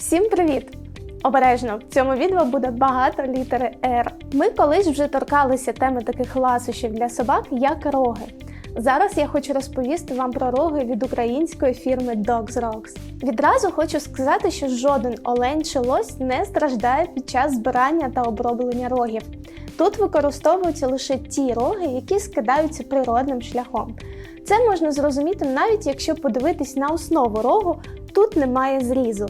Всім привіт! Обережно, в цьому відео буде багато літери R. Ми колись вже торкалися теми таких ласощів для собак, як роги. Зараз я хочу розповісти вам про роги від української фірми Dogs Rocks. Відразу хочу сказати, що жоден олень чи лось не страждає під час збирання та оброблення рогів. Тут використовуються лише ті роги, які скидаються природним шляхом. Це можна зрозуміти навіть якщо подивитись на основу рогу, тут немає зрізу.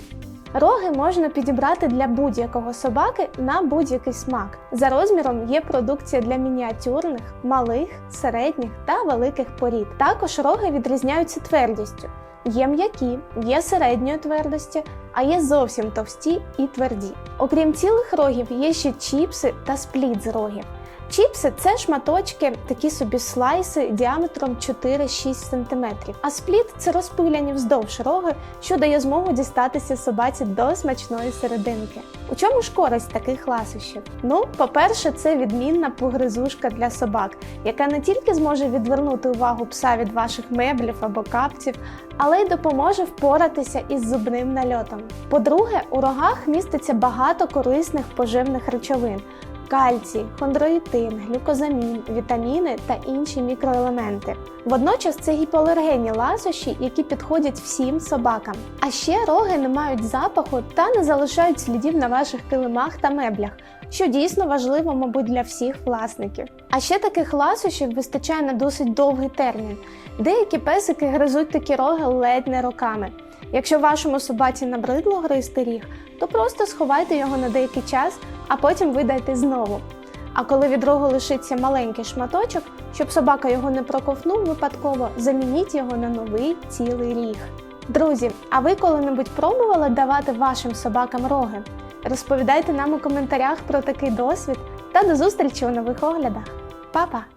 Роги можна підібрати для будь-якого собаки на будь-який смак. За розміром є продукція для мініатюрних, малих, середніх та великих порід. Також роги відрізняються твердістю. Є м'які, є середньої твердості, а є зовсім товсті і тверді. Окрім цілих рогів, є ще чіпси та спліт з рогів. Чіпси це шматочки, такі собі слайси діаметром 4-6 см. А спліт це розпиляні вздовж роги, що дає змогу дістатися собаці до смачної серединки. У чому ж користь таких ласощів? Ну, по-перше, це відмінна погризушка для собак, яка не тільки зможе відвернути увагу пса від ваших меблів або капців, але й допоможе впоратися із зубним нальотом. По-друге, у рогах міститься багато корисних поживних речовин кальцій, хондроїтин, глюкозамін, вітаміни та інші мікроелементи. Водночас це гіпоалергенні ласощі, які підходять всім собакам. А ще роги не мають запаху та не залишають слідів на ваших килимах та меблях, що дійсно важливо, мабуть, для всіх власників. А ще таких ласощів вистачає на досить довгий термін. Деякі песики гризуть такі роги ледь не роками. Якщо вашому собаці набридло гризти ріг, то просто сховайте його на деякий час, а потім видайте знову. А коли від рогу лишиться маленький шматочок, щоб собака його не проковтнув випадково, замініть його на новий цілий ріг. Друзі, а ви коли-небудь пробували давати вашим собакам роги? Розповідайте нам у коментарях про такий досвід та до зустрічі у нових оглядах. Па-па!